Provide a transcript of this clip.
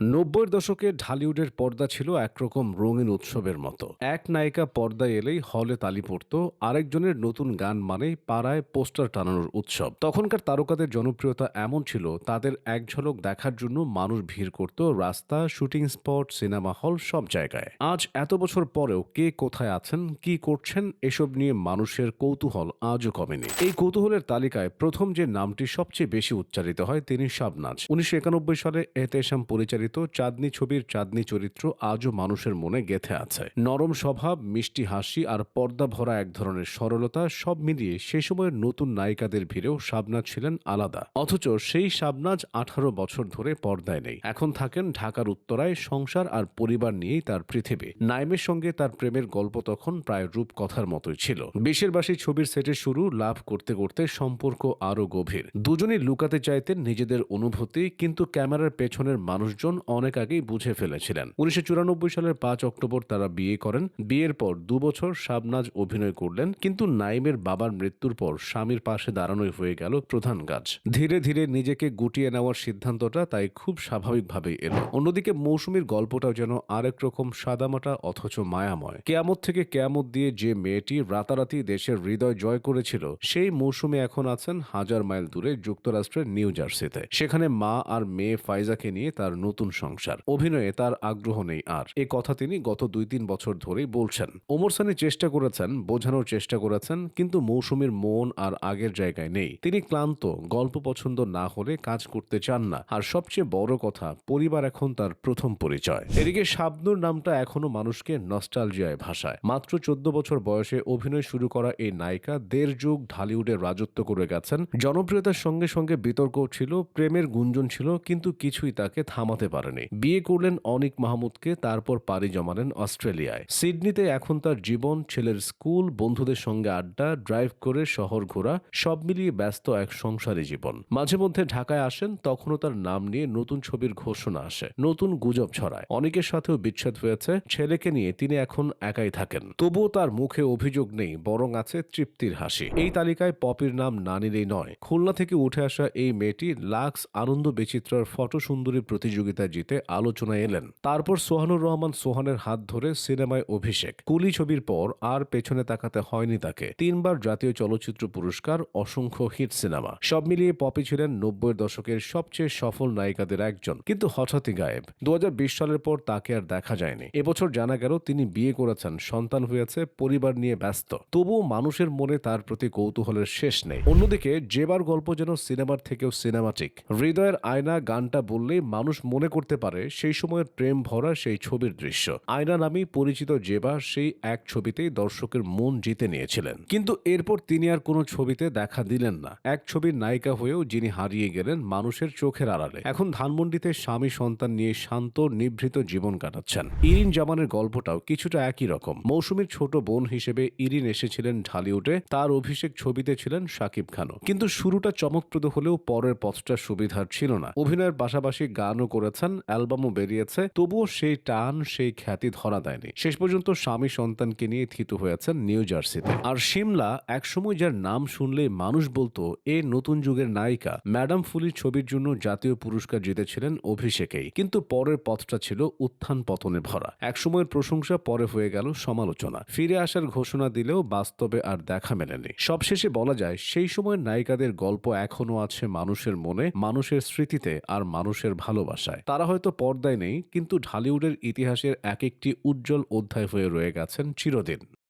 নব্বইয়ের দশকে ঢালিউডের পর্দা ছিল একরকম রঙিন উৎসবের মতো। এক নায়িকা পর্দায় এলেই হলে তালি পড়ত, আরেকজনের নতুন গান মানেই পাড়ায় পোস্টার টানানোর উৎসব। তখনকার তারকাদের জনপ্রিয়তা এমন ছিল, তাদের এক ঝলক দেখার জন্য মানুষ ভিড় করত রাস্তা, শুটিং স্পট, সিনেমা হল, সব জায়গায়। আজ এত বছর পরেও কে কোথায় আছেন, কি করছেন, এসব নিয়ে মানুষের কৌতূহল আজও কমেনি। এই কৌতূহলের তালিকায় প্রথম যে নামটি সবচেয়ে বেশি উচ্চারিত হয়, তিনি শাবনাজ। উনিশশো একানব্বই সালে এহতেশাম পরিচালিত চাঁদনি ছবির চাঁদনি চরিত্র আজও মানুষের মনে গেথে আছে। নরম স্বভাব, মিষ্টি হাসি আর পর্দা ভরা এক ধরনের সরলতা সব মিলিয়ে সে সময়ের নতুন নায়িকাদের ভিড়েও শাবনাজ ছিলেন আলাদা। অথচ সেই শাবনাজ আঠারো বছর ধরে পর্দায় নেই। এখন থাকেন ঢাকার উত্তরায় সংসার আর পরিবার নিয়েই তার পৃথিবী। নাইমের সঙ্গে তার প্রেমের গল্প তখন প্রায় রূপকথার মতোই ছিল। বিশের বাসী ছবির সেটে শুরু লাভ করতে করতে সম্পর্ক আরও গভীর। দুজনেই লুকাতে চাইতেন নিজেদের অনুভূতি, কিন্তু ক্যামেরার পেছনের মানুষজন অনেক আগেই বুঝে ফেলেছিলেন। উনিশশো চুরানব্বই সালের পাঁচ অক্টোবর তারা বিয়ে করেন। বিয়ের পর দুবছর শাবনাজ অভিনয় করলেন, কিন্তু নাইমের বাবার মৃত্যুর পর স্বামীর পাশে দাঁড়ানোই হয়ে গেল প্রধান কাজ। ধীরে ধীরে নিজেকে গুটিয়ে নেওয়ার সিদ্ধান্তটা তাই খুব স্বাভাবিকভাবেই এলো। অন্যদিকে মৌসুমীর গল্পটাও যেন আরেক রকম সাদামাটা অথচ মায়াময়। কেয়ামত থেকে কেয়ামত দিয়ে যে মেয়েটি রাতারাতি দেশের হৃদয় জয় করেছিল, সেই মৌসুমে এখন আছেন হাজার মাইল দূরে যুক্তরাষ্ট্রের নিউ জার্সিতে। সেখানে মা আর মেয়ে ফাইজাকে নিয়ে তার নতুন সংসার। অভিনয়ে তার আগ্রহ নেই আর। এ কথা তিনি গত দুই তিন বছর ধরেই বলছেন। ওমর সানি চেষ্টা করেছেন, বোঝানোর চেষ্টা করেছেন, কিন্তু মৌসুমীর মন আর আগের জায়গায় নেই। তিনি ক্লান্ত, গল্প পছন্দ না হলে কাজ করতে চান না। আর সবচেয়ে বড় কথা, পরিবার এখন তার প্রথম পরিচয়। এদিকে শাবনুর নামটা এখনও মানুষকে নস্টালজিয়ায় ভাষায় মাত্র চোদ্দ বছর বয়সে অভিনয় শুরু করা এই নায়িকা দেড় যুগ ঢালিউডে রাজত্ব করে গেছেন। জনপ্রিয়তার সঙ্গে সঙ্গে বিতর্ক ছিল, প্রেমের গুঞ্জন ছিল, কিন্তু কিছুই তাকে থামাতে পারেনি। বিয়ে করলেন অনিক মাহমুদকে, তারপর পাড়ি জমালেন অস্ট্রেলিয়ায়। সিডনিতে এখন তার জীবন, ছেলের স্কুল, বন্ধুদের সঙ্গে আড্ডা, ড্রাইভ করে শহর ঘোরা, সব মিলিয়ে ব্যস্ত এক সংসারী জীবন। মাঝে মধ্যে ঢাকায় আসেন, তখনও তার নাম নিয়ে নতুন ছবির ঘোষণা আসে, নতুন গুজব ছড়ায়। অনেকের সাথেও বিচ্ছেদ হয়েছে, ছেলেকে নিয়ে তিনি এখন একাই থাকেন। তবুও তার মুখে অভিযোগ নেই, বরং আছে তৃপ্তির হাসি। এই তালিকায় পপির নাম না নিলেই নয়। খুলনা থেকে উঠে আসা এই মেয়েটি লাক্স আনন্দ বিচিত্রার ফটো সুন্দরী প্রতিযোগিতা জিতে আলোচনায় এলেন। তারপর সোহানুর রহমান সোহানের হাত ধরে সিনেমায় অভিষেক। কুলি ছবির পর আর পেছনে তাকাতে হয়নি তাকে। তিনবার জাতীয় চলচ্চিত্র পুরস্কার, অসংখ্য হিট সিনেমা। সব মিলিয়ে পপি ছিলেন নব্বইয়ের দশকের সবচেয়ে সফল নায়িকাদের একজন। কিন্তু হঠাৎই গায়েব। দু সালের পর তাকে আর দেখা যায়নি। এবছর জানা গেল তিনি বিয়ে করেছেন, সন্তান হয়েছে, পরিবার নিয়ে ব্যস্ত। তবুও মানুষের মনে তার প্রতি কৌতূহলের শেষ নেই। অন্যদিকে যেবার গল্প যেন সিনেমার থেকেও সিনেমাটিক। হৃদয়ের আয়না, গানটা বললেই মানুষ মনে করতে পারে সেই সময়ের প্রেম ভরা সেই ছবির দৃশ্য। আয়না নামেই পরিচিত জেবা সেই এক ছবিতেই দর্শকের মন জিতে নিয়েছিলেন। কিন্তু এরপর তিনি আর কোনো ছবিতে দেখা দিলেন না। এক ছবির নায়িকা হয়েও যিনি হারিয়ে গেলেন মানুষের চোখের আড়ালে। এখন ধানমন্ডিতে স্বামী সন্তান নিয়ে শান্ত, নিভৃত জীবন কাটাচ্ছেন। ইরিন জামানের গল্পটাও কিছুটা একই রকম। মৌসুমীর ছোট বোন হিসেবে ইরিন এসেছিলেন ঢালিউডে। তার অভিষেক ছবিতে ছিলেন শাকিব খানও। কিন্তু শুরুটা চমকপ্রদ হলেও পরের পথটা সুবিধার ছিল না। অভিনয়ের পাশাপাশি গানও করেছেন অ্যালবামও বেরিয়েছে, তবুও সেই টান, সেই খ্যাতি ধরা দেয়নি। শেষ পর্যন্ত স্বামী সন্তানকে নিয়ে থিতু হয়েছেন নিউ জার্সিতে। আর সিমলা একসময় যার নাম শুনলে মানুষ বলতো, এ নতুন যুগের নায়িকা। ম্যাডাম ফুলির ছবির জন্য জাতীয় পুরস্কার জিতেছিলেন অভিষেকেই, কিন্তু পরের পথটা ছিল উত্থান পতনে ভরা। একসময়ের প্রশংসা পরে হয়ে গেল সমালোচনা। ফিরে আসার ঘোষণা দিলেও বাস্তবে আর দেখা মেলেনি। সবশেষে বলা যায়, সেই সময়ের নায়িকাদের গল্প এখনও আছে মানুষের মনে, মানুষের স্মৃতিতে আর মানুষের ভালোবাসায়। তারা হয়তো পর্দায় নেই, কিন্তু ঢালিউডের ইতিহাসের এক একটি উজ্জ্বল অধ্যায় হয়ে রয়ে গেছেন চিরদিন।